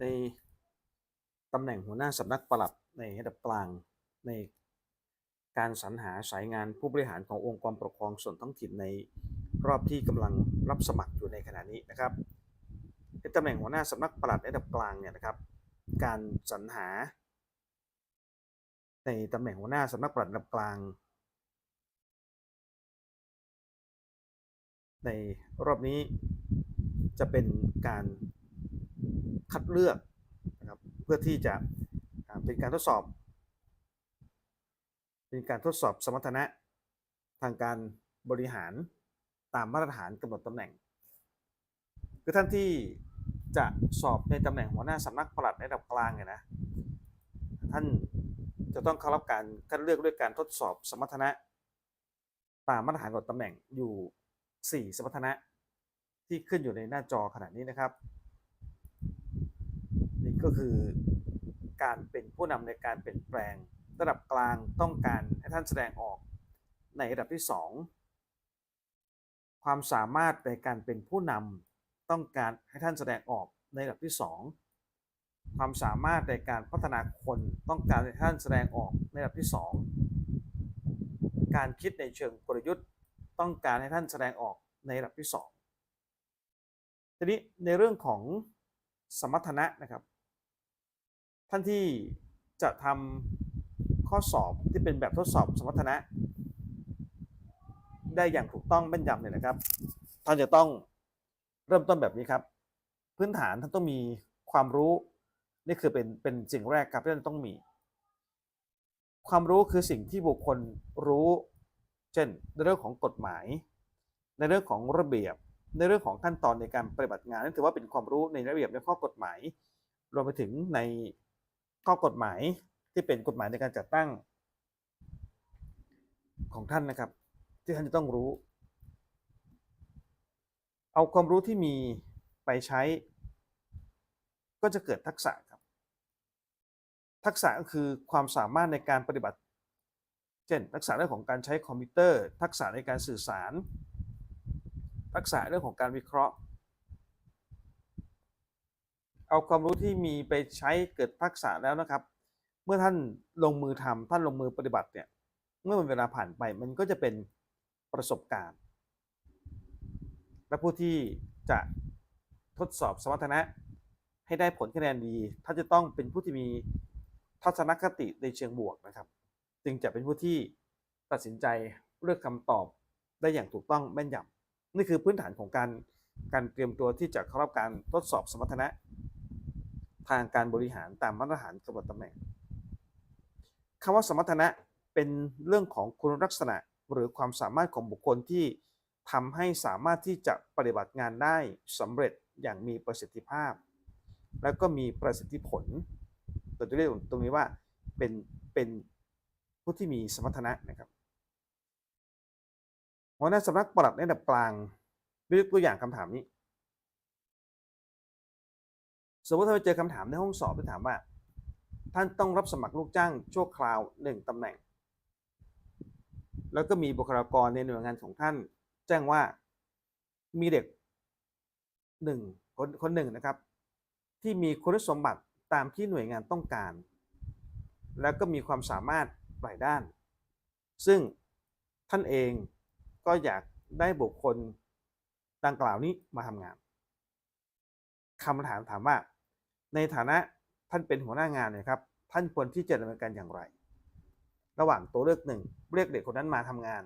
ในตำแหน่งหัวหน้าสำนักปลัดในระดับกลางในการสรรหาสายงานผู้บริหารขององค์กรปกครองส่วนท้องถิ่นในรอบที่กำลังรับสมัครอยู่ในขณะนี้นะครับในตำแหน่งหัวหน้าสำนักปลัดระดับกลางเนี่ยนะครับ การสรรหา ในตำแหน่งหัวหน้าสำนักปลัดระดับกลาง ในรอบนี้จะเป็นการ คัดเลือกนะครับเพื่อที่จะเป็นการทดสอบ เป็นการทดสอบสมรรถนะทางการบริหารตามมาตรฐานกำหนดตำแหน่ง คือท่านที่จะสอบในตำแหน่งหัวหน้าสำนักปลัดในระดับกลางเนี่ยนะท่านจะต้องเข้ารับการคัดเลือกด้วยการทดสอบสมรรถนะ ตามมาตรฐานกำหนดตำแหน่งอยู่ 4 สมรรถนะที่ขึ้นอยู่ในหน้าจอขณะนี้นะครับ ก็คือการเป็นผู้นำในการเปลี่ยนแปลง ระดับกลางต้องการให้ท่านแสดงออกในระดับที่ 2 ความสามารถในการเป็นผู้นำต้องการให้ท่านแสดงออกในระดับที่ 2 ความสามารถในการพัฒนาคนต้องการให้ท่านแสดงออกในระดับที่ 2 การคิดในเชิงกลยุทธ์ ต้องการให้ท่านแสดงออกในระดับที่ 2 ทีนี้ในเรื่องของสมรรถนะนะครับ ท่านที่จะทำข้อสอบที่เป็นแบบทดสอบสมรรถนะ ได้อย่างถูกต้องแม่นยำเนี่ยนะครับ ท่านจะต้องเริ่มต้นแบบนี้ครับ พื้นฐานท่านต้องมีความรู้นี่คือเป็นเป็นสิ่งแรกครับที่ท่านต้องมี ความรู้คือสิ่งที่บุคคลรู้ เช่น ในเรื่องของกฎหมาย ในเรื่องของระเบียบ ในเรื่องของขั้นตอนในการปฏิบัติงานนั่นถือว่าเป็นความรู้ในระเบียบในข้อกฎหมาย รวมไปถึงใน ข้อกฎหมายที่เป็นกฎหมายในการจัดตั้งของท่านนะครับ ที่ท่านจะต้องรู้ เอาความรู้ที่มีไปใช้ ก็จะเกิดทักษะครับ ทักษะก็คือความสามารถในการปฏิบัติ เช่น ทักษะเรื่องของการใช้คอมพิวเตอร์ ทักษะในการสื่อสาร ทักษะเรื่องของการวิเคราะห์ เอาความรู้ที่มีไปใช้เกิดทักษะแล้วนะครับ เมื่อท่านลงมือทำท่านลงมือปฏิบัติเนี่ยเมื่อเวลาผ่านไปมันก็จะเป็นประสบการณ์ และผู้ที่จะทดสอบสมรรถนะให้ได้ผลคะแนนดีท่านจะต้องเป็นผู้ที่มีทัศนคติในเชิงบวกนะครับ จึงจะเป็นผู้ที่ตัดสินใจเลือกคำตอบได้อย่างถูกต้องแม่นยำนี่คือพื้นฐานของการการเตรียมตัวที่จะเข้ารับการทดสอบสมรรถนะ ทางการบริหารตามมาตรฐานกำหนดตำแหน่งคำว่าสมรรถนะเป็นเรื่องของคุณลักษณะหรือความสามารถของบุคคลที่ทำให้สามารถที่จะปฏิบัติงานได้สำเร็จอย่างมีประสิทธิภาพ แล้วก็มีประสิทธิผลตัวจะเรียกตรงนี้ว่าเป็นเป็นผู้ที่มีสมรรถนะนะครับหัวหน้าสำนักปลัดในระดับกลางยกตัวอย่างคำถามนี้ สมมติถ้าไปเจอคำถามในห้องสอบไปถามว่า ท่านต้องรับสมัครลูกจ้างชั่วคราวหนึ่งตำแหน่ง แล้วก็มีบุคลากรในหน่วยงานของท่าน แจ้งว่ามีเด็กหนึ่งคนคนหนึ่งนะครับ ที่มีคุณสมบัติตามที่หน่วยงานต้องการ แล้วก็มีความสามารถหลายด้าน ซึ่งท่านเองก็อยากได้บุคคลดังกล่าวนี้มาทำงานคำถามถามว่า ในฐานะท่านเป็นหัวหน้างานเนี่ยครับ ท่านควรที่จะดำเนินการอย่างไร ระหว่างตัวเลือกหนึ่งเรียกเด็กคนนั้นมาทำงาน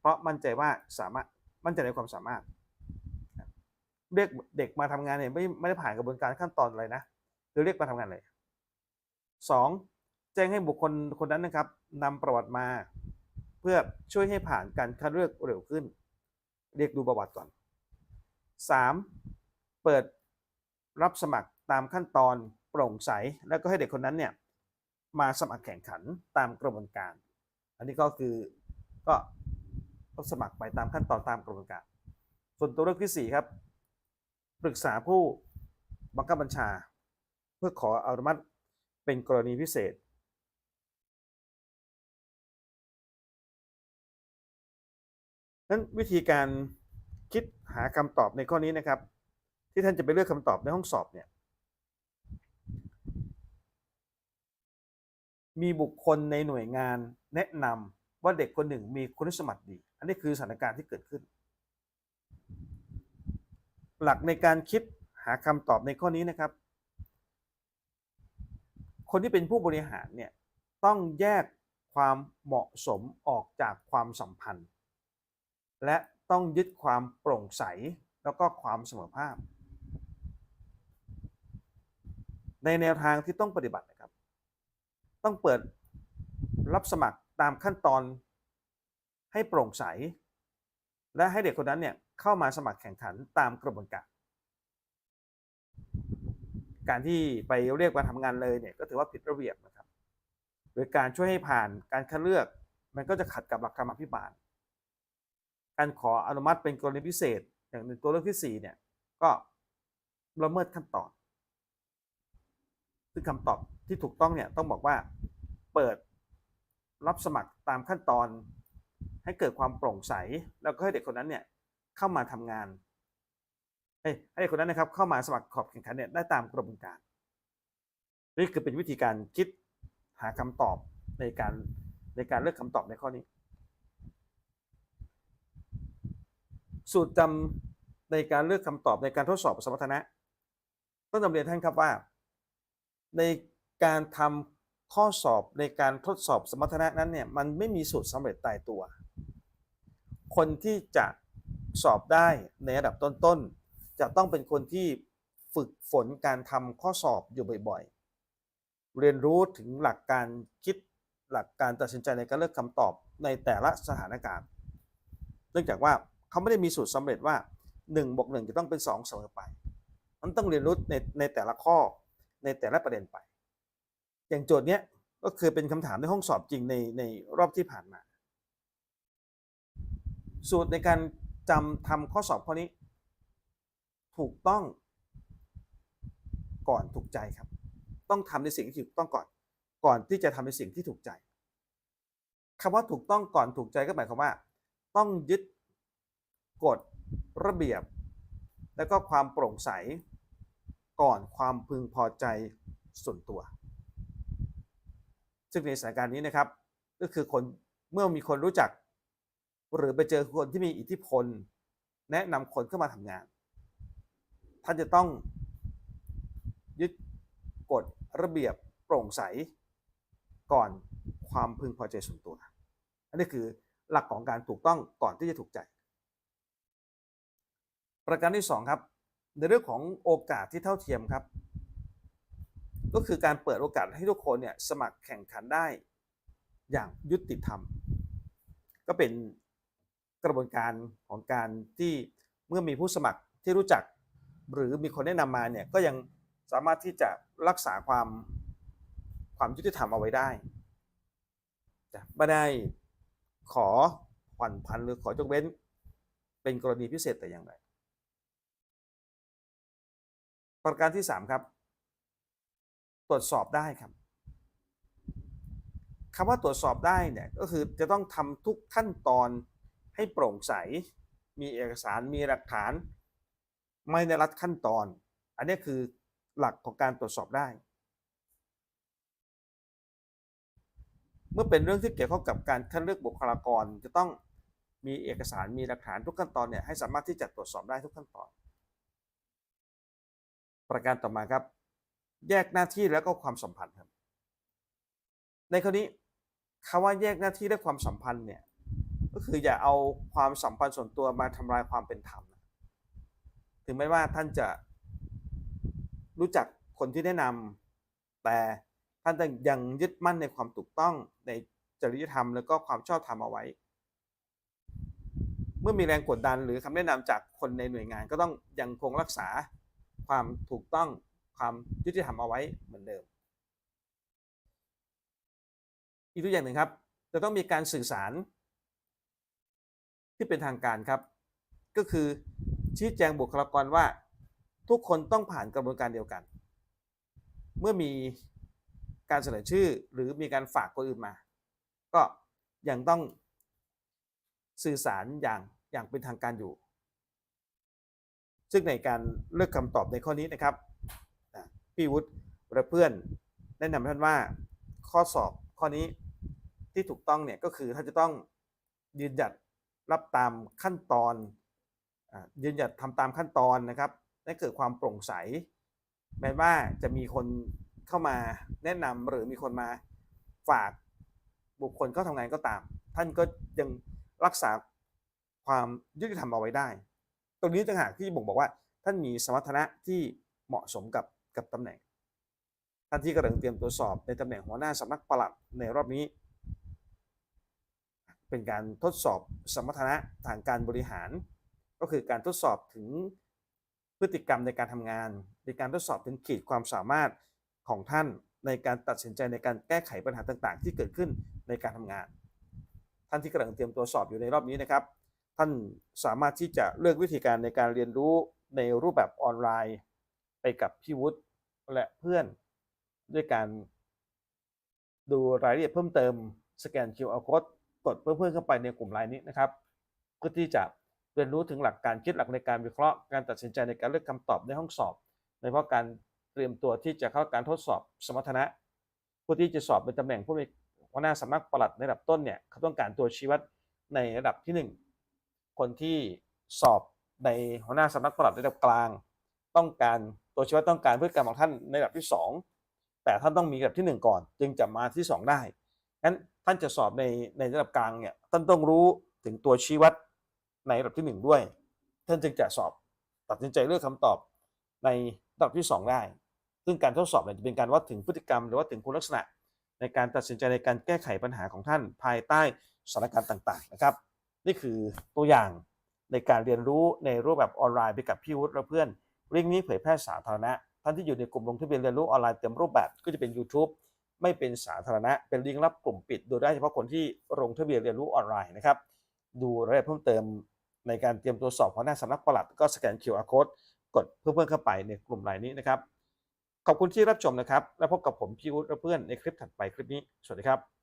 เพราะมั่นใจว่าสามารถมั่นใจในความสามารถ เรียกเด็กมาทำงานเนี่ยไม่ไม่ได้ผ่านกระบวนการขั้นตอนอะไรนะคือเรียกมาทำงานเลยสองแจ้งให้บุคคลคนนั้นนะครับนำประวัติมา เพื่อช่วยให้ผ่านการคัดเลือกเร็วขึ้น เรียกดูประวัติก่อน 3. เปิดรับสมัคร ตามขั้นตอนโปร่งใส แล้วก็ให้เด็กคนนั้นเนี่ยมาสมัครแข่งขันตามกระบวนการ อันนี้ก็คือก็สมัครไปตามขั้นตอนตามกระบวนการ ส่วนตัวเลือกที่ 4 ครับ ปรึกษาผู้บังคับบัญชา เพื่อขออนุมัติเป็นกรณีพิเศษ นั้นวิธีการคิดหาคำตอบในข้อนี้นะครับ ที่ท่านจะไปเลือกคำตอบในห้องสอบเนี่ย มีบุคคลในหน่วยงานแนะนำว่าเด็กคนหนึ่งมีคุณสมบัติดี อันนี้คือสถานการณ์ที่เกิดขึ้น หลักในการคิดหาคำตอบในข้อนี้นะครับ คนที่เป็นผู้บริหารเนี่ยต้องแยกความเหมาะสมออกจากความสัมพันธ์ และต้องยึดความโปร่งใสแล้วก็ความเสมอภาคในแนวทางที่ต้องปฏิบัตินะครับ ต้องเปิดรับสมัครตามขั้นตอนให้โปร่งใส และให้เด็กคนนั้นเนี่ยเข้ามาสมัครแข่งขันตามกระบวนการ การที่ไปเรียกมาทำงานเลยเนี่ยก็ถือว่าผิดระเบียบนะครับโดยการช่วยให้ผ่านการคัดเลือกมันก็จะขัดกับหลักธรรมอภิบาล การขออนุมัติเป็นกรณีพิเศษ อย่างในตัวเลือกที่4เนี่ยก็ละเมิดขั้นตอน ซึ่งคำตอบที่ถูกต้องเนี่ยต้องบอกว่าเปิดรับสมัครตามขั้นตอน ให้เกิดความโปร่งใส แล้วก็ให้เด็กคนนั้นเนี่ยเข้ามาทำงานเอ้ให้เด็กคนนั้นนะครับเข้ามาสมัครขอบแข่งขันเนี่ยได้ตามกระบวนการ นี่คือเป็นวิธีการคิดหาคำตอบในการในการเลือกคำตอบในข้อนี้ สูตรจำในการเลือกคำตอบในการทดสอบสมรรถนะ ต้องนำเรียนท่านครับว่า ในการทำข้อสอบในการทดสอบสมรรถนะนั้นเนี่ยมันไม่มีสูตรสำเร็จตายตัว คนที่จะสอบได้ในระดับต้นๆ จะต้องเป็นคนที่ฝึกฝนการทำข้อสอบอยู่บ่อยๆ เรียนรู้ถึงหลักการคิดหลักการตัดสินใจในการเลือกคำตอบในแต่ละสถานการณ์ เนื่องจากว่าเขาไม่ได้มีสูตรสำเร็จว่า1บวก1จะต้องเป็น2เสมอไป มันต้องเรียนรู้ในในแต่ละข้อ ในแต่ละประเด็นไป อย่างโจทย์เนี้ยก็คือเป็นคำถามในห้องสอบจริงในในรอบที่ผ่านมา สูตรในการจำทำข้อสอบข้อนี้ ถูกต้องก่อนถูกใจครับ ต้องทำในสิ่งที่ถูกต้องก่อน ก่อนที่จะทำในสิ่งที่ถูกใจคำว่าถูกต้องก่อนถูกใจก็หมายความว่า ต้องยึดกฎระเบียบ และก็ความโปร่งใส ก่อนความพึงพอใจส่วนตัว ซึ่งในสถานการณ์นี้นะครับ ก็คือคนเมื่อมีคนรู้จัก หรือไปเจอคนที่มีอิทธิพล แนะนำคนเข้ามาทำงาน ท่านจะต้องยึดกฎระเบียบโปร่งใส ก่อนความพึงพอใจส่วนตัว อันนี้คือหลักของการถูกต้องก่อนที่จะถูกใจ ประการที่ 2 ครับ ในเรื่องของโอกาสที่เท่าเทียมครับ ก็คือการเปิดโอกาสให้ทุกคนเนี่ยสมัครแข่งขันได้อย่างยุติธรรม ก็เป็นกระบวนการของการที่เมื่อมีผู้สมัครที่รู้จัก หรือมีคนแนะนำมาเนี่ยก็ยังสามารถที่จะรักษาความความยุติธรรมเอาไว้ได้จะไม่ได้ขอผ่อนผันหรือขอยกเว้น เป็นกรณีพิเศษแต่อย่างไร ประการที่ 3 ครับ ตรวจสอบได้ครับคำว่าตรวจสอบได้เนี่ยก็คือจะต้องทำทุกขั้นตอนให้โปร่งใส มีเอกสารมีหลักฐาน ไม่ได้รัดขั้นตอน อันนี้คือหลักของการตรวจสอบได้ เมื่อเป็นเรื่องที่เกี่ยวข้องกับการคัดเลือกบุคลากรจะต้องมีเอกสารมีหลักฐานทุกขั้นตอนเนี่ยให้สามารถที่จะตรวจสอบได้ทุกขั้นตอน ประการต่อมาครับ แยกหน้าที่แล้วก็ความสัมพันธ์ครับ ในข้อนี้คำว่าแยกหน้าที่และความสัมพันธ์เนี่ยก็คืออย่าเอาความสัมพันธ์ส่วนตัวมาทำลายความเป็นธรรมถึงแม้ว่าท่านจะรู้จักคนที่แนะนำแต่ท่านยังยึดมั่นในความถูกต้องในจริยธรรม แล้วก็ความชอบธรรมเอาไว้ เมื่อมีแรงกดดันหรือคำแนะนำจากคนในหน่วยงานก็ต้องยังคงรักษา ความถูกต้องความยุติธรรมเอาไว้เหมือนเดิม อีกตัวอย่างหนึ่งครับ จะต้องมีการสื่อสารที่เป็นทางการครับ ก็คือชี้แจงบุคลากรว่า ทุกคนต้องผ่านกระบวนการเดียวกัน เมื่อมีการเสนอชื่อหรือมีการฝากคนอื่นมา ก็ยังต้องสื่อสารอย่างอย่างเป็นทางการอยู่ ซึ่งในการเลือกคำตอบในข้อนี้นะครับพี่วุฒิและเพื่อนแนะนำท่านว่าข้อสอบข้อนี้ที่ถูกต้องเนี่ยก็คือท่านจะต้องยืนหยัดรับตามขั้นตอนยืนหยัดทำตามขั้นตอนนะครับให้เกิดความโปร่งใส แม้ว่าจะมีคนเข้ามาแนะนำหรือมีคนมาฝากบุคคลเข้าทำงานก็ตาม ท่านก็ยังรักษาความยุติธรรมเอาไว้ได้ ตรงนี้ต่างหากที่บ่งบอกว่าท่านมีสมรรถนะที่เหมาะสมกับกับตำแหน่ง ท่านที่กำลังเตรียมตรวจสอบในตำแหน่งหัวหน้าสำนักปลัดในรอบนี้ เป็นการทดสอบสมรรถนะทางการบริหาร ก็คือการทดสอบถึงพฤติกรรมในการทำงานในการทดสอบถึงขีดความสามารถของท่านในการตัดสินใจในการแก้ไขปัญหาต่างๆ ที่เกิดขึ้นในการทำงาน ท่านที่กำลังเตรียมตัวสอบอยู่ในรอบนี้นะครับ ท่านสามารถที่จะเลือกวิธีการในการเรียนรู้ในรูปแบบออนไลน์ ไปกับพี่วุฒิและเพื่อนด้วยการดูรายละเอียดเพิ่มเติมสแกน QR code กดเพิ่มเพื่อนเข้าไปในกลุ่มไลน์นี้นะครับเพื่อที่จะเรียนรู้ถึงหลักการคิดหลักในการวิเคราะห์การตัดสินใจในการเลือกคำตอบในห้องสอบโดยเฉพาะการเตรียมตัวที่จะเข้าการทดสอบสมรรถนะผู้ที่จะสอบเป็นตำแหน่งผู้มีหัวหน้าสำนักปลัดในระดับต้นเนี่ยเขาต้องการตัวชี้วัดในระดับที่หนึ่ง คนที่สอบในหัวหน้าสำนักปลัดระดับกลาง ต้องการตัวชี้วัดต้องการพฤติกรรมของท่านในระดับที่ 2 แต่ท่านต้องมีระดับที่ 1 ก่อน จึงจะมาที่ 2 ได้งั้นท่านจะสอบในในระดับกลางเนี่ยท่านต้องรู้ถึงตัวชี้วัดในระดับที่ 1 ด้วย ท่านจึงจะสอบตัดสินใจเลือกคำตอบในระดับที่ 2 ได้ ซึ่งการทดสอบเนี่ยจะเป็นการวัดถึงพฤติกรรม หรือว่าถึงคุณลักษณะ ในการตัดสินใจในการแก้ไขปัญหาของท่านภายใต้สถานการณ์ต่าง ๆ นะครับ นี่คือตัวอย่างในการเรียนรู้ในรูปแบบออนไลน์ไปกับพี่วุฒิและเพื่อนลิงก์นี้เผยแพร่สาธารณะท่านที่อยู่ในกลุ่มลงทะเบียนเรียนรู้ออนไลน์เต็มรูปแบบก็จะเป็น YouTube ไม่เป็นสาธารณะ เป็นลิงก์ลับกลุ่มปิด โดูได้เฉพาะคนที่ลงทะเบียนเรียนรู้ออนไลน์นะครับ ดูรายละเอียดเพิ่มเติมในการเตรียมตัวสอบหัวหน้าสำนักปลัดก็สแกน QR code กดเพื่อเพื่อนเข้าไปในกลุ่มไลน์นี้นะครับ ขอบคุณที่รับชมนะครับ แล้วพบกับผมพี่วุฒิและเพื่อนในคลิปถัดไปคลิปนี้ สวัสดีครับ